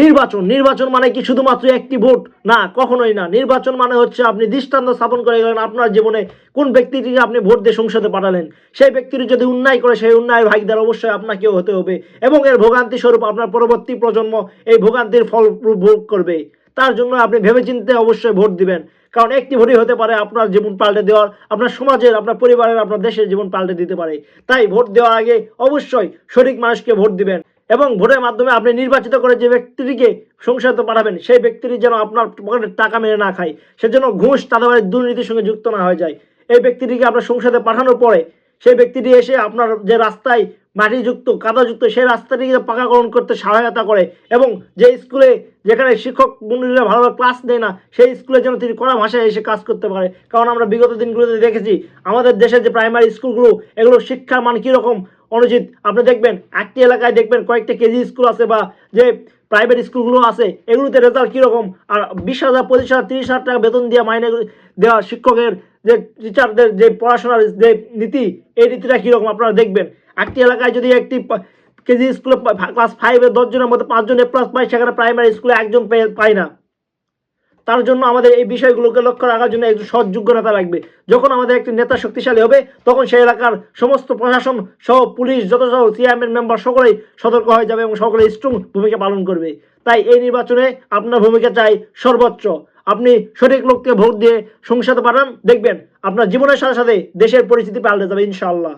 নির্বাচন নির্বাচন মানে কি শুধুমাত্র একটি ভোট? না, কখনোই না। নির্বাচন মানে হচ্ছে আপনি দৃষ্টান্ত স্থাপন করে গেলেন আপনার জীবনে কোন ব্যক্তিটিকে আপনি ভোট দিয়ে সংসদে পাঠালেন। সেই ব্যক্তিটি যদি উন্নয় করে, সেই উন্নয়ের ভাগিদার অবশ্যই আপনাকেও হতে হবে এবং এর ভোগান্তি স্বরূপ আপনার পরবর্তী প্রজন্ম এই ভোগান্তির ফল ভোগ করবে। তার জন্য আপনি ভেবেচিন্তে অবশ্যই ভোট দিবেন। কারণ একটি ভোটই হতে পারে আপনার জীবন পাল্টে দেওয়ার, আপনার সমাজের, আপনার পরিবারের, আপনার দেশের জীবন পাল্টে দিতে পারে। তাই ভোট দেওয়ার আগে অবশ্যই সঠিক মানুষকে ভোট দিবেন। এবং ভোটের মাধ্যমে আপনি নির্বাচিত করে যে ব্যক্তিটিকে সংসদে পাঠাবেন, সেই ব্যক্তিটি যেন আপনার পকেটের টাকা মেরে না খায়। সেজন্য ঘুষ তাদের দুর্নীতির সঙ্গে যুক্ত না হয়ে যায়। এই ব্যক্তিটিকে আপনার সংসদে পাঠানোর পরে সেই ব্যক্তিটি এসে আপনার যে রাস্তায় মাটিযুক্ত, কাদাযুক্ত, সেই রাস্তাটিকে পাকাকরণ করতে সহায়তা করে এবং যে স্কুলে যেখানে শিক্ষক বন্ধুরা ভালোভাবে ক্লাস দেয় না, সেই স্কুলে যেন তিনি কড়া ভাষায় এসে কাজ করতে পারে। কারণ আমরা বিগত দিনগুলোতে দেখেছি, আমাদের দেশের যে প্রাইমারি স্কুলগুলো এগুলো শিক্ষার মান কীরকম? অনুচিত আপনি দেখবেন একটি এলাকায় দেখবেন কয়েকটা কেজি স্কুল আছে বা যে প্রাইভেট স্কুলগুলো আছে, এগুলোতে রেজাল্ট কীরকম? আর বিশ হাজার, পঁচিশ হাজার, তিরিশ হাজার টাকা বেতন দিয়ে মাইনে দেওয়া শিক্ষকের যে টিচারদের যে পড়াশোনার যে নীতি, এই নীতিটা কীরকম আপনারা দেখবেন? একটি এলাকায় যদি একটি কেজি স্কুলে ক্লাস ফাইভে দশজনের মধ্যে পাঁচজন এ প্লাস পায়, সেখানে প্রাইমারি স্কুলে একজন পায় না। তার জন্য আমাদের এই বিষয়গুলোকে লক্ষ্য রাখার জন্য একটু সৎ যোগ্য নেতা লাগবে। যখন আমাদের একটি নেতা শক্তিশালী হবে, তখন সেই এলাকার সমস্ত প্রশাসন সহ পুলিশ যত সহ চেয়ারম্যান, মেম্বার সকলেই সতর্ক হয়ে যাবে এবং সকলে স্ট্রং ভূমিকা পালন করবে। তাই এই নির্বাচনে আপনার ভূমিকা চাই সর্বোচ্চ। আপনি সঠিক লোককে ভোট দিয়ে সংসদে পাঠান, দেখবেন আপনার জীবনের সাথে সাথে দেশের পরিস্থিতি পাল্টে যাবে, ইনশাআল্লাহ।